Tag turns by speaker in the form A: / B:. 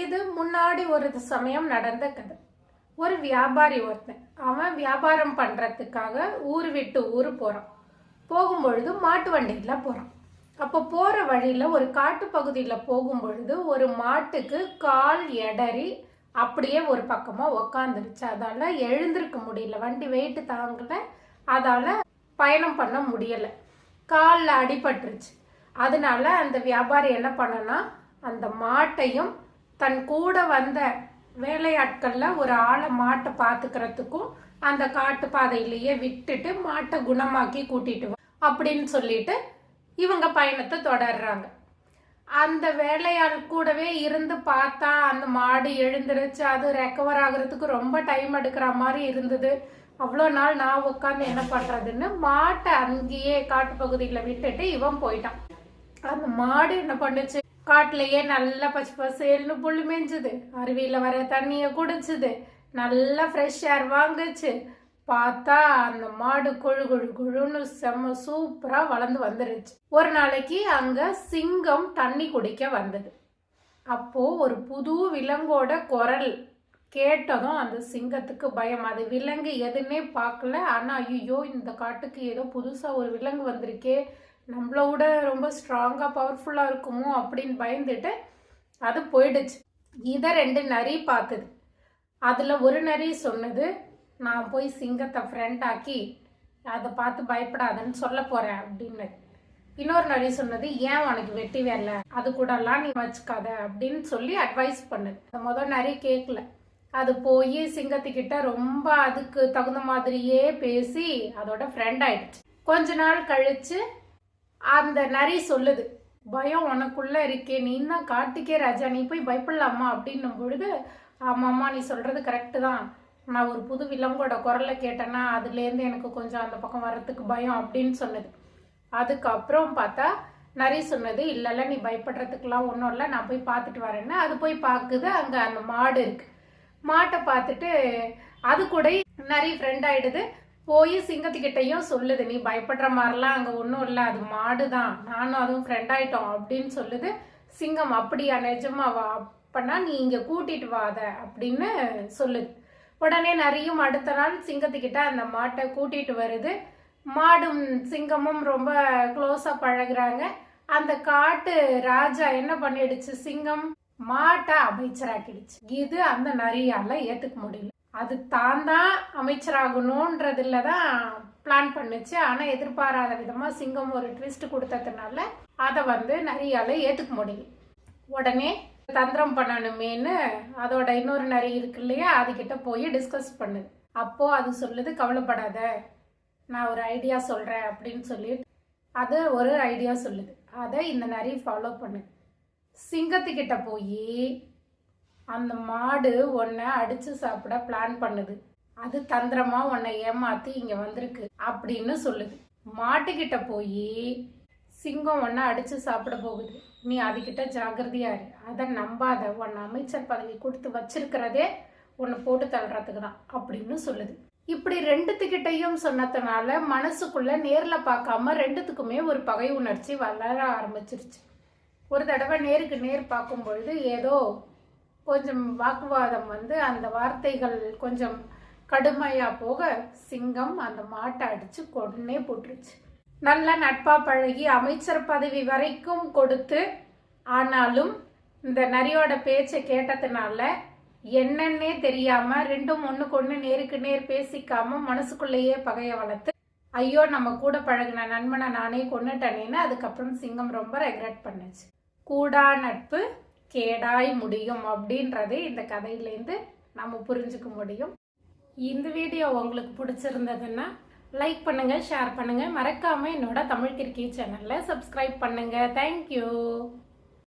A: இது முன்னாடி ஒரு சமயம் நடந்த கதை ஒரு வியாபாரி ஒருத்தன் அவன் வியாபாரம் பண்ணுறதுக்காக ஊர் விட்டு ஊர் போகிறான் போகும்பொழுது மாட்டு வண்டியில் போகிறான் அப்போ போகிற வழியில் ஒரு காட்டு பகுதியில் போகும்பொழுது ஒரு மாட்டுக்கு கால் எடறி அப்படியே ஒரு பக்கமாக உக்காந்துருச்சு. அதால் எழுந்திருக்க முடியல. வண்டி வெயிட்டு தாங்கல. அதால் பயணம் பண்ண முடியலை. காலில் அடிபட்டுருச்சு. அதனால அந்த வியாபாரி என்ன பண்ணனா அந்த மாட்டையும் தன் கூட வந்த வேலையாட்களில் ஒரு ஆளை மாட்டை பார்த்துக்கிறதுக்கும் அந்த காட்டு பாதையிலேயே விட்டுட்டு மாட்டை குணமாக்கி கூட்டிட்டு அப்படின்னு சொல்லிட்டு இவங்க பயணத்தை தொடர்றாங்க. அந்த வேலையாள் கூடவே இருந்து பார்த்தா அந்த மாடு எழுந்துருச்சு அது ரெக்கவர் ஆகுறதுக்கு ரொம்ப டைம் எடுக்கிற மாதிரி இருந்தது. அவ்வளோ நாள் நான் உட்காந்து என்ன பண்ணுறதுன்னு மாட்டை அங்கேயே காட்டு பகுதியில் விட்டுட்டு இவன் போயிட்டான். அந்த மாடு என்ன பண்ணுச்சு? காட்டிலேயே நல்லா பச்சை பசேல்னு புல் மேய்ஞ்சுது அருவியில் வர தண்ணியை குடிச்சுது. நல்லா ஃப்ரெஷ் ஏர் வாங்குச்சு. பார்த்தா அந்த மாடு கொழு கொழு கொழுன்னு செம்ம சூப்பராக வளர்ந்து வந்துருச்சு. ஒரு நாளைக்கு அங்கே சிங்கம் தண்ணி குடிக்க வந்தது. அப்போது ஒரு புது விலங்கோட குரல் கேட்டதும் அந்த சிங்கத்துக்கு பயம். அது விலங்கு எதுன்னே பார்க்கல. ஆனால் ஐயோ இந்த காட்டுக்கு ஏதோ புதுசாக ஒரு விலங்கு வந்திருக்கே. நம்மளோட விட ரொம்ப ஸ்ட்ராங்காக பவர்ஃபுல்லாக இருக்குமோ அப்படின்னு பயந்துட்டு அது போயிடுச்சு. இதை ரெண்டு நரி பார்த்தது. அதில் ஒரு நரி சொன்னது நான் போய் சிங்கத்தை ஃப்ரெண்ட் ஆக்கி அதை பார்த்து பயப்படாதன்னு சொல்ல போகிறேன் அப்படின்னு. இன்னொரு நரி சொன்னது ஏன் உனக்கு வெட்டி வேலை? அது கூடலாம் நீ வச்சுக்காத அப்படின்னு சொல்லி அட்வைஸ் பண்ணுது. அந்த முதல் நரி கேட்கல. அது போய் சிங்கத்துக்கிட்ட ரொம்ப அதுக்கு தகுந்த மாதிரியே பேசி அதோட ஃப்ரெண்ட் ஆயிடுச்சு. கொஞ்ச நாள் கழிச்சு அந்த நரி சொல்லுது பயம் உனக்குள்ளே இருக்கே நீ தான் காட்டுக்கே ராஜா? நீ போய் பயப்படலாமா? அப்படின்னும் பொழுது ஆமாம்மா நீ சொல்கிறது கரெக்டு தான். நான் ஒரு புது விலங்கோட குரலை கேட்டேன்னா அதுலேருந்து எனக்கு கொஞ்சம் அந்த பக்கம் வர்றதுக்கு பயம் அப்படின்னு சொன்னது அதுக்கப்புறம் பார்த்தா நரி சொன்னது இல்லைல்ல நீ பயப்படுறதுக்கெலாம் ஒன்றும் இல்லை. நான் போய் பார்த்துட்டு வரேன்னு. அது போய் பார்க்குது அங்கே அந்த மாடு இருக்கு. மாட்டை பார்த்துட்டு அது கூட நரி ஃப்ரெண்ட் ஆகிடுது போய் சிங்கத்துக்கிட்டையும் சொல்லுது நீ பயப்படுற மாதிரிலாம் அங்கே ஒன்றும் இல்லை அது மாடு தான் நானும் அதுவும் ஃப்ரெண்ட் ஆயிட்டோம் அப்படின்னு சொல்லுது. சிங்கம் அப்படியா நிஜமா வா. அப்பனா நீ இங்கே கூட்டிட்டு வாத அப்படின்னு சொல்லுது. உடனே நரியும் அடுத்த நாள் சிங்கத்துக்கிட்ட அந்த மாட்டை கூட்டிட்டு வருது. மாடும் சிங்கமும் ரொம்ப க்ளோஸாக பழகுறாங்க. அந்த காட்டு ராஜா என்ன பண்ணிடுச்சு சிங்கம்? மாட்டை அமைச்சராக்கிடுச்சு. இது அந்த நரியால ஏத்துக்க முடியல. அது தான் தான் அமைச்சராகணும்ன்றதுல தான் பிளான் பண்ணுச்சு. ஆனால் எதிர்பாராத விதமாக சிங்கம் ஒரு ட்விஸ்ட் கொடுத்ததுனால அதை வந்து நிறையால ஏற்றுக்க முடியும் உடனே தந்திரம் பண்ணணுமேன்னு அதோட இன்னொரு நரி இருக்கு இல்லையா அதுக்கிட்ட போய் டிஸ்கஸ் பண்ணுது. அப்போது அது சொல்லுது கவலைப்படாத நான் ஒரு ஐடியா சொல்கிறேன் அப்படின்னு சொல்லி அது ஒரு ஐடியா சொல்லுது. அதை இந்த நரி ஃபாலோ பண்ணுது. சிங்கத்துக்கிட்ட போய் அந்த மாடு உன்னை அடிச்சு சாப்பிட பிளான் பண்ணுது. அது தந்திரமா உன்னை ஏமாத்தி இங்க வந்திருக்கு அப்படின்னு சொல்லுது. மாட்டுக்கிட்ட போய் சிங்கம் ஒன்றை அடிச்சு சாப்பிட போகுது. நீ அதுகிட்ட ஜாகிரதையா இரு. அதை நம்பாத. உன்னை அமைச்சர் பதவி கொடுத்து வச்சிருக்கிறதே உன்னை போட்டு தள்ளுறதுக்கு தான் அப்படின்னு சொல்லுது. இப்படி ரெண்டுத்துக்கிட்டையும் சொன்னதுனால மனசுக்குள்ள நேரில் பார்க்காம ரெண்டுத்துக்குமே ஒரு பகை உணர்ச்சி வளர ஆரம்பிச்சிருச்சு. ஒரு தடவை நேருக்கு நேர் பார்க்கும் பொழுது ஏதோ கொஞ்சம் வாக்குவாதம் வந்து அந்த வார்த்தைகள் கொஞ்சம் கடுமையாக போக சிங்கம் அந்த மாட்டை அடித்து கொன்னே போட்டுருச்சு. நல்ல நட்பா பழகி அமைச்சர் பதவி வரைக்கும் கொடுத்து ஆனாலும் இந்த நரியோட பேச்சை கேட்டதுனால என்னன்னே தெரியாம ரெண்டும் ஒண்ணுக்கு ஒண்ணு நேருக்கு நேர் பேசிக்காம மனசுக்குள்ளேயே பகைய வளர்த்து ஐயோ நம்ம கூட பழகின நண்பனை நானே கொண்டுட்டனேன்னு அதுக்கப்புறம் சிங்கம் ரொம்ப ரெக்ரெட் பண்ணுச்சு. கூடா நட்பு கேடாய் முடியும் அப்படின்றது இந்த கதையிலேருந்து நம்ம புரிஞ்சுக்க முடியும். இந்த வீடியோ உங்களுக்கு பிடிச்சிருந்ததுன்னா லைக் பண்ணுங்கள் ஷேர் பண்ணுங்கள் மறக்காமல் என்னோட தமிழ் கிரிக்கெட் சேனலில் சப்ஸ்கிரைப் பண்ணுங்கள் தேங்க்யூ